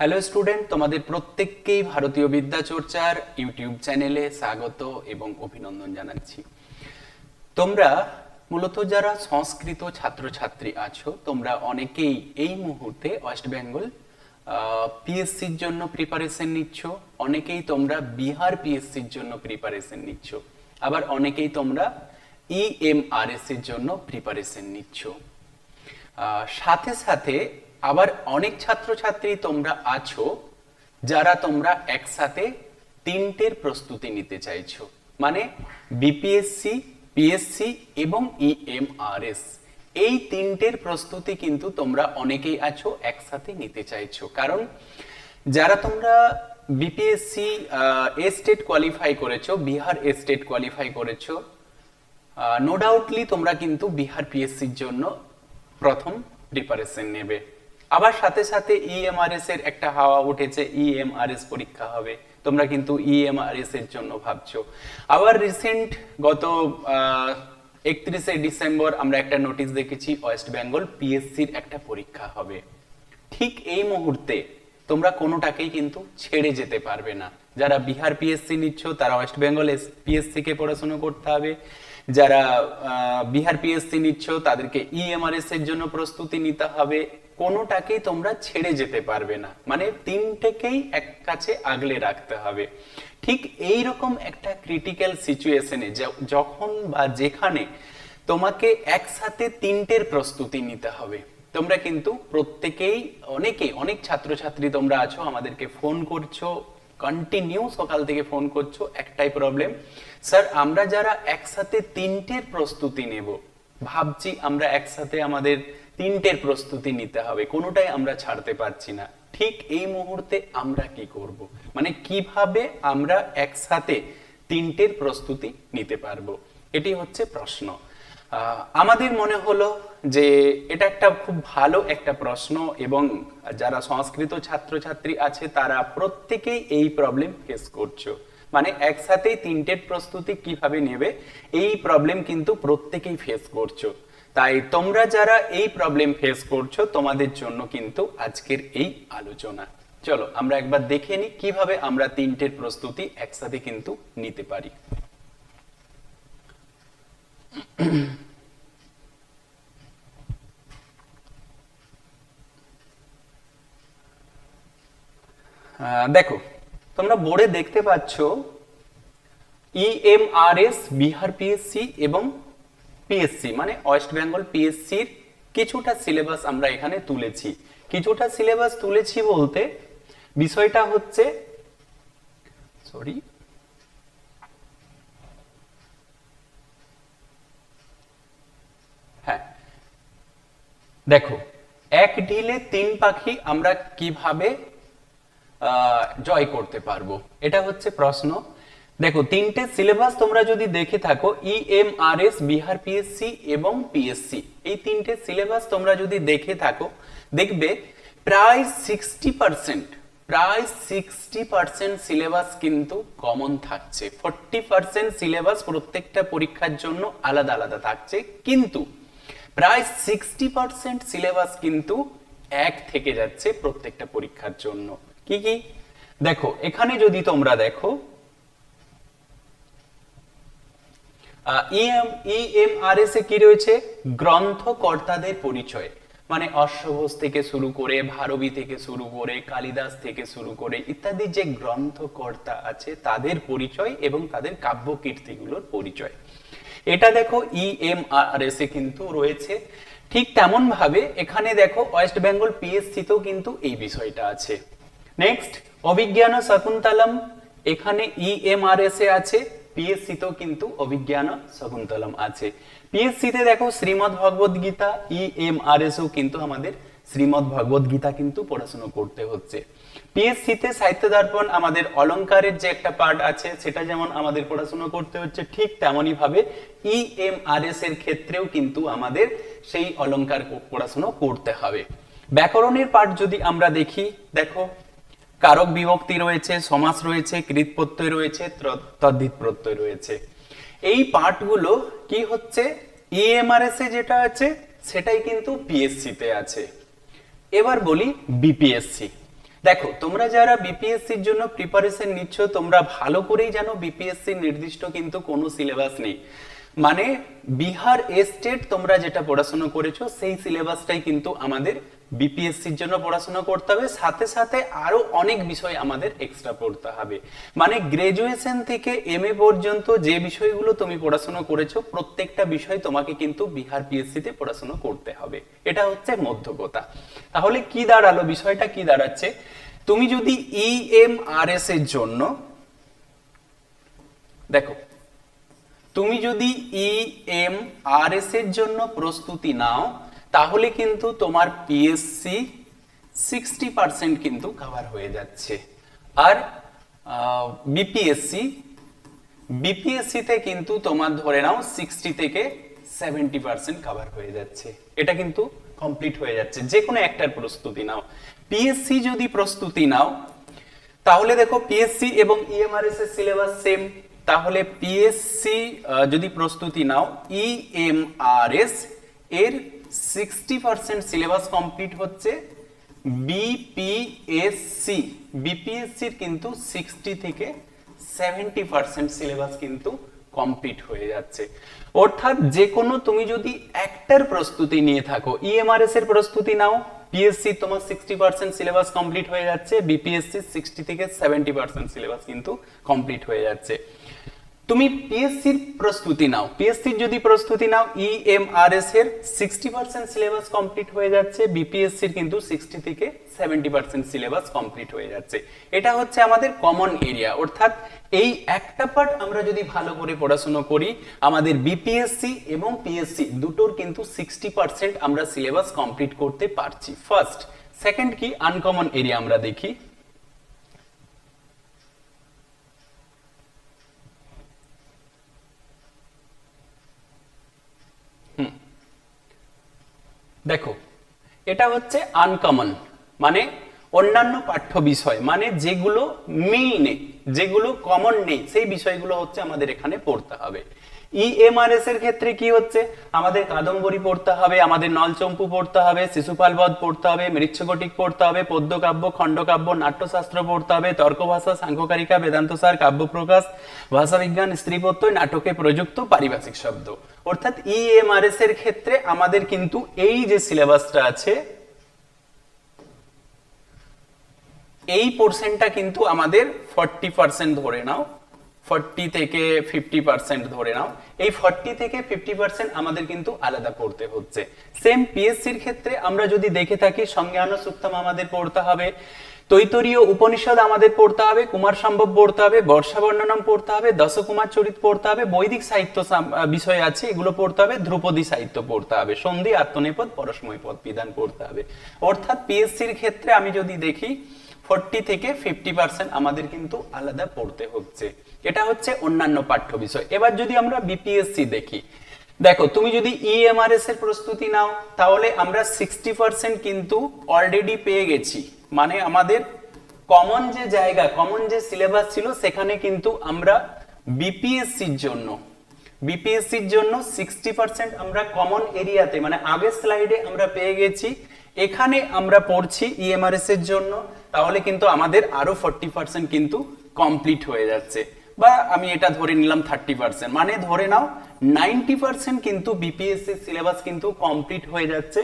Hello student তোমাদের প্রত্যেককেই ভারতীয় বিদ্যা চর্চার ইউটিউব চ্যানেলে স্বাগত এবং অভিনন্দন জানাচ্ছি। তোমরা মূলত যারা সংস্কৃত ছাত্রছাত্রী আছো, তোমরা অনেকেই এই মুহূর্তে ওয়েস্ট বেঙ্গল পিএসসির জন্য প্রিপারেশন নিচ্ছ, অনেকেই তোমরা বিহার পিএসসির জন্য প্রিপারেশন নিচ্ছ, আবার অনেকেই তোমরা E ইএমআরএস এর জন্য প্রিপারেশন নিচ্ছ। সাথে সাথে আবার অনেক ছাত্রছাত্রী তোমরা আছো যারা তোমরা একসাথে তিনটের প্রস্তুতি নিতে চাইছো। মানে বিপিএসসি পিএসসি এবং E ইএমআরএস এই তিনটের প্রস্তুতি কিন্তু তোমরা অনেকেই আছো, একসাথে নিতে চাইছো। কারণ যারা তোমরা বিপিএসসি এ স্টেট কোয়ালিফাই করেছ, বিহার এ স্টেট কোয়ালিফাই করেছ নো ডাউটলি তোমরা কিন্তু বিহার পিএসসির জন্য প্রথম প্রিপারেশন নেবে। আবার সাথে সাথে ইএমআরএস এর একটা হাওয়া উঠেছে ইএমআরএস পরীক্ষা হবে। তোমরা কিন্তু ইএমআরএস এর জন্য ভাবছ। আবার রিসেন্ট গত একত্রিশে ডিসেম্বর আমরা একটা নোটিশ দেখেছি ওয়েস্ট বেঙ্গল পিএসসির একটা পরীক্ষা হবে। ঠিক এই মুহূর্তে তোমরা কোনোটাকেই কিন্তু ছেড়ে যেতে পারবে না। যারা বিহার পিএসসি নিচ্ছ, তারা ওয়েস্ট বেঙ্গল পিএসসি কে পড়াশোনা করতে হবে। যারা বিহার পিএসসি নিচ্ছ, তাদেরকে ইএমআরএস এর জন্য প্রস্তুতি নিতে হবে। কোনোটাকেই তোমরা ছেড়ে যেতে পারবে না। মানে তিনটেকেই এক কাছে আগলে রাখতে হবে। ঠিক এই রকম একটা ক্রিটিক্যাল সিচুয়েশনে যখন বা যেখানে তোমাকে একসাথে তিনটের প্রস্তুতি নিতে হবে। তোমরা কিন্তু প্রত্যেকেই, অনেকে, অনেক ছাত্রছাত্রী তোমরা আছো, আমাদেরকে ফোন করছ কন্টিনিউ সকাল থেকে ফোন করছ, একটাই প্রবলেম স্যার আমরা যারা একসাথে তিনটের প্রস্তুতি নেব, ভাবছি আমরা একসাথে আমাদের তিনটের প্রস্তুতি নিতে হবে, কোনোটাই আমরা ছাড়তে পারছি না। ঠিক এই মুহূর্তে আমরা কি করব? মানে কীভাবে আমরা একসাথে তিনটের প্রস্তুতি নিতে পারব? এটি হচ্ছে প্রশ্ন। আমাদের মনে হলো যে এটা একটা খুব ভালো একটা প্রশ্ন এবং যারা সংস্কৃত ছাত্রছাত্রী আছে, তারা প্রত্যেকেই এই প্রবলেম ফেস করছ। মানে একসাথেই তিনটের প্রস্তুতি কীভাবে নেবে, এই প্রবলেম কিন্তু প্রত্যেকেই ফেস করছ। তাই তোমরা যারা এই প্রবলেম ফেস করছ, তোমাদের জন্য কিন্তু আজকের এই আলোচনা। চলো, আমরা একবার দেখে নিই কীভাবে আমরা তিনটের প্রস্তুতি একসাথে কিন্তু নিতে পারি। দেখো, তোমরা বোর্ডে দেখতে পাচ্ছ ইএমআরএস বিহার পিএসসি এবং পিএসসি মানে ওয়েস্ট বেঙ্গল পিএসসির কিছুটা সিলেবাস আমরা এখানে তুলেছি। কিছুটা সিলেবাস তুলেছি বলতে বিষয়টা হচ্ছে সরি হ্যাঁ দেখো, এক ঢিলে তিন পাখি আমরা কীভাবে জয় করতে পারব? এটা হচ্ছে প্রশ্ন। দেখো, তিনটে সিলেবাস তোমরা যদি দেখে থাকো ইএমআরএস বিহার পিএসসি এবং পিএসসি এই তিনটে সিলেবাস তোমরা যদি দেখে থাকো, দেখবে প্রায় সিক্সটি পার্সেন্ট প্রায় সিক্সটি পার্সেন্ট সিলেবাস কিন্তু কমন থাকছে। ফোরটি পার্সেন্ট সিলেবাস প্রত্যেকটা পরীক্ষার জন্য আলাদা আলাদা থাকছে। কিন্তু প্রায় সিক্সটি পার্সেন্ট সিলেবাস কিন্তু এক থেকে যাচ্ছে প্রত্যেকটা পরীক্ষার জন্য। কি কি? দেখো, এখানে যদি তোমরা দেখো ইএম ইএমআরএস এ কি রয়েছে? গ্রন্থকর্তাদের পরিচয়। মানে অশ্বঘোষ থেকে শুরু করে ভারবী থেকে শুরু করে কালিদাস থেকে শুরু করে ইত্যাদি যে গ্রন্থকর্তা আছে, তাদের পরিচয় এবং তাদের কাব্য কীর্তিগুলোর পরিচয়। এটা দেখো ইএমআরএস এ কিন্তু রয়েছে। ঠিক তেমন ভাবে এখানে দেখো ওয়েস্ট বেঙ্গল পিএসসি তেও কিন্তু এই বিষয়টা আছে। নেক্সট, অভিজ্ঞান শকুন্তলম। এখানে ইএমআরএস এ আছে। পিএসসি তেও কিন্তু অভিজ্ঞান শকুন্তলম আছে। পিএসসি তে দেখো শ্রীমদ ভগবদ গীতা ইএমআরএস ও কিন্তু আমাদের শ্রীমদ ভগবদ গীতা কিন্তু পড়াশোনা করতে হচ্ছে। পিএসসি তে সাহিত্য দর্পণ আমাদের অলংকারের যে একটা পার্ট আছে, সেটা যেমন আমাদের পড়াশোনা করতে হচ্ছে, ঠিক তেমনই ভাবে ই এম আর এস এর ক্ষেত্রেও কিন্তু আমাদের সেই অলংকার পড়াশোনা করতে হবে। ব্যাকরণের পার্ট যদি আমরা দেখি, দেখো কারক বিভক্তি রয়েছে, সমাস রয়েছে কৃত প্রত্যয় রয়েছে তদ্ধিত প্রত্যয় রয়েছে। এই পার্টগুলো কি হচ্ছে? ইএমআরএস এ যেটা আছে, সেটাই কিন্তু পিএসসি তে আছে। এবার বলি বিপিএসসি দেখো, তোমরা যারা বিপিএসসির জন্য প্রিপারেশন নিচ্ছ, তোমরা ভালো করেই জানো বিপিএসসি নির্দিষ্ট কিন্তু কোনো সিলেবাস নেই। মানে বিহার স্টেট তোমরা যেটা পড়াশোনা করেছ, সেই সিলেবাসটাই কিন্তু আমাদের বিপিএসসির জন্য পড়াশোনা করতে হবে। সাথে সাথে আরও অনেক বিষয় আমাদের এক্সট্রা পড়তে হবে। মানে গ্রাজুয়েশন থেকে এম এ পর্যন্ত যে বিষয়গুলো তুমি পড়াশোনা করেছ, প্রত্যেকটা বিষয় তোমাকে কিন্তু বিহার পিএসসি তে পড়াশোনা করতে হবে। এটা হচ্ছে মধ্যকতা তাহলে কি দাঁড়াল? বিষয়টা কি দাঁড়াচ্ছে? তুমি যদি E ইএমআরএস এর জন্য, দেখো তুমি যদি ই এম আর এস এর জন্য প্রস্তুতি নাও, তাহলে কিন্তু তোমার পিএসসি সিক্সটি পার্সেন্ট কিন্তু কভার হয়ে যাচ্ছে। আর বিপিএসসি বিপিএসসি তে কিন্তু তোমার ধরে নাও সিক্সটি থেকে সেভেন্টি পার্সেন্ট কভার হয়ে যাচ্ছে। এটা কিন্তু কমপ্লিট হয়ে যাচ্ছে। যে কোনো একটার প্রস্তুতি নাও। পিএসসি যদি প্রস্তুতি নাও, তাহলে দেখো পিএসসি এবং ইএমআরএস এর সিলেবাস সেম তাহলে পিএসসি যদি প্রস্তুতি নাও ইএমআরএস এর সিক্সটি পার্সেন্ট সিলেবাস কমপ্লিট হচ্ছে বিপিএসসি বিপিএসসির কিন্তু সিক্সটি থেকে সেভেন্টি পার্সেন্ট সিলেবাস কিন্তু কমপ্লিট হয়ে যাচ্ছে। অর্থাৎ যে কোনো তুমি যদি একটার প্রস্তুতি নিয়ে থাকো ইএমআরএস এর প্রস্তুতি নাও পিএসসি তোমার সিক্সটি পার্সেন্ট সিলেবাস কমপ্লিট হয়ে যাচ্ছে বিপিএসসি সিক্সটি থেকে সেভেন্টি পার্সেন্ট সিলেবাস কিন্তু কমপ্লিট হয়ে যাচ্ছে। তুমি পিএসসির প্রস্তুতি নাও। পিএসসির যদি প্রস্তুতি নাও E ইএমআরএস এর সিক্সটি পার্সেন্ট সিলেবাস কমপ্লিট হয়ে যাচ্ছে বিপিএসসির কিন্তু সিক্সটি থেকে সেভেন্টি পার্সেন্ট সিলেবাস কমপ্লিট হয়ে যাচ্ছে। এটা হচ্ছে আমাদের কমন এরিয়া অর্থাৎ এই একটা পার্ট আমরা যদি ভালো করে পড়াশোনা করি, আমাদের বিপিএসসি এবং পিএসসি দুটোর কিন্তু সিক্সটি পার্সেন্ট আমরা সিলেবাস কমপ্লিট করতে পারছি। ফার্স্ট সেকেন্ড কি? আনকমন এরিয়া আমরা দেখি। দেখো, এটা হচ্ছে আনকমন মানে অন্যান্য পাঠ্য বিষয় মানে যেগুলো মিল নেই যেগুলো কমন নেই, সেই বিষয়গুলো হচ্ছে আমাদের এখানে পড়তে হবে। ইএমআরএস এর ক্ষেত্রে কি হচ্ছে? আমাদের কাদম্বরী পড়তে হবে, আমাদের নলচম্পু পড়তে হবে শিশুপাল বধ পড়তে হবে, মৃচ্ছকটিক পড়তে হবে পদ্যকাব্য খণ্ডকাব্য, নাট্যশাস্ত্র পড়তে হবে তর্ক তর্কভাষা, সাংখ্যকারিকা বেদান্তসার কাব্যপ্রকাশ, ভাষাবিজ্ঞান স্ত্রীপত্যই নাটকে প্রযুক্ত পারিভাষিক শব্দ। অর্থাৎ ইএমআরএস এর ক্ষেত্রে আমাদের কিন্তু এই যে সিলেবাসটা আছে, এই পোর্শনটা কিন্তু আমাদের ফর্টি পার্সেন্ট ধরে নাও। ফর্টি থেকে ফিফটি পার্সেন্ট ধরে নাও। এই ফর্টি থেকে ফিফটি পার্সেন্ট আমাদের কিন্তু আলাদা পড়তে হচ্ছে। সেম পিএসসির ক্ষেত্রে আমরা যদি দেখে থাকি সংজ্ঞান সুক্তম আমাদের পড়তে হবে, তৈতরীয় উপনিষদ আমাদের পড়তে হবে, কুমার সম্ভব পড়তে হবে, বর্ষা পড়তে হবে, দশকুমার চরিত পড়তে হবে, বৈদিক সাহিত্য বিষয় আছে, এগুলো পড়তে হবে, ধ্রুপদী সাহিত্য পড়তে হবে, সন্ধি, আত্মনেপদ পরসময় পদ বিধান পড়তে হবে। অর্থাৎ পিএসসির ক্ষেত্রে আমি যদি দেখি, ফোরটি থেকে ফিফটি পার্সেন্ট আমাদের কিন্তু আলাদা পড়তে হচ্ছে। এটা হচ্ছে অন্যান্য পাঠ্য বিষয়। এবার যদি আমরা বিপিএসসি দেখি, দেখো, তুমি যদি ইএমআরএস এর প্রস্তুতি নাও, তাহলে আমরা সিক্সটি পার্সেন্ট কিন্তু অলরেডি পেয়ে গেছি। মানে আমাদের কমন যে জায়গা কমন যে সিলেবাস ছিল, সেখানে কিন্তু আমরা বিপিএসসির জন্য বিপিএসসির জন্য সিক্সটি পার্সেন্ট আমরা কমন এরিয়াতে মানে আগের স্লাইডে আমরা পেয়ে গেছি। এখানে আমরা পড়ছি ইএমআরএস এর জন্য, তাহলে কিন্তু আমাদের আরও ফোরটি পার্সেন্ট কিন্তু কমপ্লিট হয়ে যাচ্ছে। বা আমি এটা ধরে নিলাম থার্টি পার্সেন্ট মানে ধরে নাও নাইনটি পার্সেন্ট কিন্তু বিপিএসসি সিলেবাস কিন্তু কমপ্লিট হয়ে যাচ্ছে।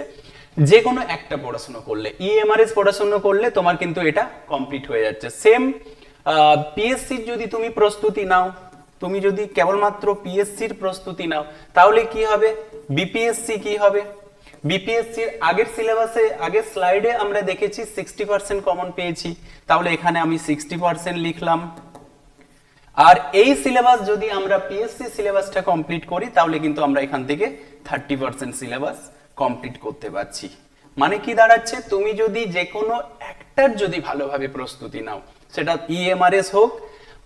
যে কোনো একটা পড়াশোনা করলে ইএমআরএস পড়াশোনা করলে তোমার কিন্তু এটা কমপ্লিট হয়ে যাচ্ছে। সেম পিএসসির যদি তুমি প্রস্তুতি নাও, তুমি যদি কেবলমাত্র পিএসসির প্রস্তুতি নাও, তাহলে কি হবে? বিপিএসসি কি হবে? বিপিএসসির আগের সিলেবাসে আগের স্লাইডে আমরা দেখেছি সিক্সটি পার্সেন্ট কমন পেয়েছি। তাহলে এখানে আমি সিক্সটি পার্সেন্ট লিখলাম। আর এই সিলেবাস যদি আমরা পিএসসি সিলেবাসটা কমপ্লিট করি, তাহলে কিন্তু আমরা এখান থেকে থার্টি পার্সেন্ট সিলেবাস কমপ্লিট করতে পারছি। মানে কি দাঁড়াচ্ছে? তুমি যদি যে কোনো একটার যদি ভালোভাবে প্রস্তুতি নাও, সেটা ইএমআরএস হোক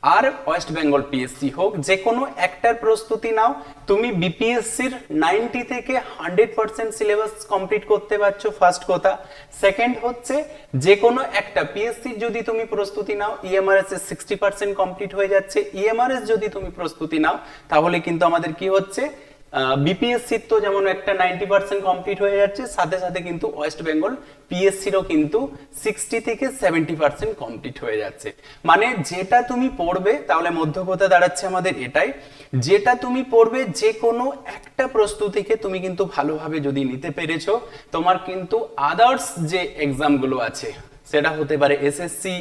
আর ওয়েস্ট বেঙ্গল পিএসসি হোক যে কোনো একটার প্রস্তুতি নাও। তুমি বিপিএসসির নাইনটি থেকে হান্ড্রেড পার্সেন্ট সিলেবাস কমপ্লিট করতে পারছ ফার্স্ট কথা সেকেন্ড হচ্ছে যে কোনো একটা পিএসসির যদি তুমি প্রস্তুতি নাও ইএমআরএস এর সিক্সটি পার্সেন্ট কমপ্লিট হয়ে যাচ্ছে। ইএমআরএস যদি তুমি প্রস্তুতি নাও, তাহলে কিন্তু আমাদের কি হচ্ছে? বিপিএসসি তো যেমন একটা নাইনটি পার্সেন্ট কমপ্লিট হয়ে যাচ্ছে, সাথে সাথে কিন্তু ওয়েস্ট বেঙ্গল পিএসসিরও কিন্তু সিক্সটি থেকে সেভেন্টি পার্সেন্ট কমপ্লিট হয়ে যাচ্ছে। মানে যেটা তুমি পড়বে, তাহলে মধ্যকথা দাঁড়াচ্ছে আমাদের এটাই, যেটা তুমি পড়বে যে কোনো একটা প্রস্তুতিকে তুমি কিন্তু ভালোভাবে যদি নিতে পেরেছ, তোমার কিন্তু আদার্স যে এক্সামগুলো আছে, সেটা হতে পারে এসএসসি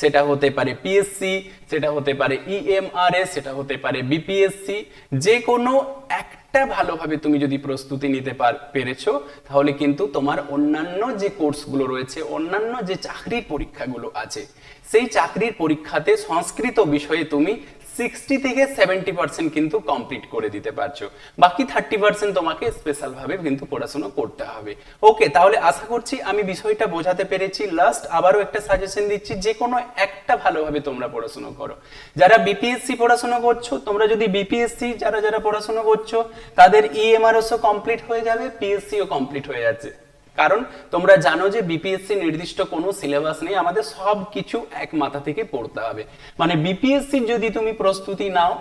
সেটা হতে পারে পিএসসি সেটা হতে পারে ইএমআরএস সেটা হতে পারে বিপিএসসি যে কোনো একটা ভালোভাবে তুমি যদি প্রস্তুতি নিতে পার- পেরেছ, তাহলে কিন্তু তোমার অন্যান্য যে কোর্সগুলো রয়েছে, অন্যান্য যে চাকরির পরীক্ষাগুলো আছে, সেই চাকরির পরীক্ষাতে সংস্কৃত বিষয়ে তুমি সিক্সটি থেকে সেভেন্টি পার্সেন্ট কিন্তু কমপ্লিট করে দিতে পারছ। বাকি থার্টি পার্সেন্ট তোমাকে স্পেশাল ভাবে কিন্তু পড়াশোনা করতে হবে। ওকে তাহলে আশা করছি আমি বিষয়টা বোঝাতে পেরেছি। লাস্ট আবারও একটা সাজেশন দিচ্ছি, যে কোনো একটা ভালোভাবে তোমরা পড়াশোনা করো। যারা বিপিএসসি পড়াশোনা করছ, তোমরা যদি বিপিএসসি যারা যারা পড়াশোনা করছ, তাদের E ইএমআরএসও কমপ্লিট হয়ে যাবে পিএসসিও কমপ্লিট হয়ে যাচ্ছে। কারণ তোমরা জানো যে বিপিএসসি নির্দিষ্ট কোনো সিলেবাস নেই, আমাদের সব কিছু এক মাথা থেকে পড়তে হবে। মানে বিপিএসসি যদি তুমি প্রস্তুতি নাও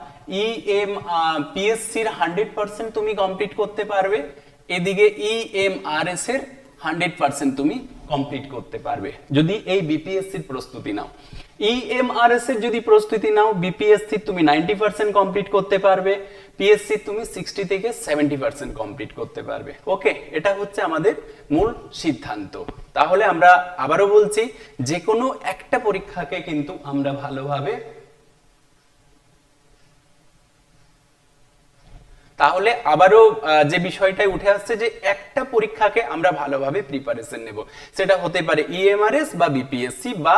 ই এম পিএসসির হান্ড্রেড পার্সেন্ট তুমি কমপ্লিট করতে পারবে, এদিকে ই এম আর এস এর হান্ড্রেড পার্সেন্ট তুমি কমপ্লিট করতে পারবে, যদি এই বিপিএসসির প্রস্তুতি নাও। ইএমআরএস এর যদি প্রস্তুতি নাও বিপিএসসি তুমি নাইনটি পার্সেন্ট কমপ্লিট করতে পারবে পিএসসি তুমি সিক্সটি থেকে সেভেন্টি পার্সেন্ট কমপ্লিট করতে পারবে। ওকে এটা হচ্ছে আমাদের মূল সিদ্ধান্ত। তাহলে আমরা আবারও বলছি যে কোনো একটা পরীক্ষাকে কিন্তু আমরা ভালোভাবে তাহলে আবারও যে বিষয়টাই উঠে আসছে যে একটা পরীক্ষাকে আমরা ভালোভাবে প্রিপারেশন নেব। সেটা হতে পারে E ইএমআরএস বা বিপিএসসি বা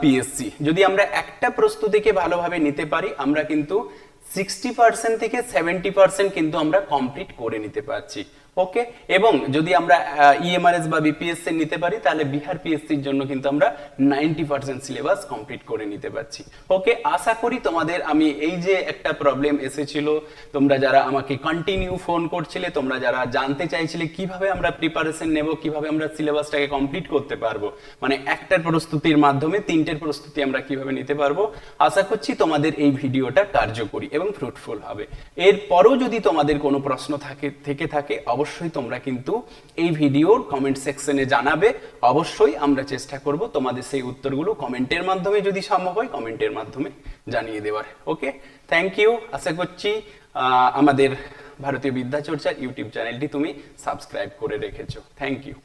পিএসসি যদি আমরা একটা প্রস্তুতিকে ভালোভাবে নিতে পারি, আমরা কিন্তু সিক্সটি পার্সেন্ট থেকে সেভেন্টি পার্সেন্ট কিন্তু আমরা কমপ্লিট করে নিতে পারছি। ওকে, এবং যদি আমরা ইএমআরএস বা বিপিএসসি নিতে পারি, তাহলে বিহার পিএসসির জন্য কিন্তু আমরা নাইনটি পার্সেন্ট সিলেবাস কমপ্লিট করে নিতে পারছি। ওকে, আশা করি তোমাদের, আমি এই যে একটা প্রবলেম এসেছিল, তোমরা যারা আমাকে কন্টিনিউ ফোন করছিলে, তোমরা যারা জানতে চাইছিলে কীভাবে আমরা প্রিপারেশন নেব, কীভাবে আমরা সিলেবাসটাকে কমপ্লিট করতে পারব মানে একটার প্রস্তুতির মাধ্যমে তিনটের প্রস্তুতি আমরা কীভাবে নিতে পারব, আশা করছি তোমাদের এই ভিডিওটা কার্যকরী এবং ফ্রুটফুল হবে। এরপরও যদি তোমাদের কোনো প্রশ্ন থাকে, থেকে থাকে, অবশ্যই তোমরা কিন্তু এই ভিডিওর কমেন্ট সেকশনে জানাবে। অবশ্যই আমরা চেষ্টা করব তোমাদের সেই উত্তরগুলো কমেন্টের মাধ্যমে যদি সম্ভব হয় কমেন্টের মাধ্যমে জানিয়ে দেওয়ার। ওকে থ্যাংক ইউ আশা করছি আমাদের ভারতীয় বিদ্যাচর্চার ইউটিউব চ্যানেলটি তুমি সাবস্ক্রাইব করে রেখেছো। Thank you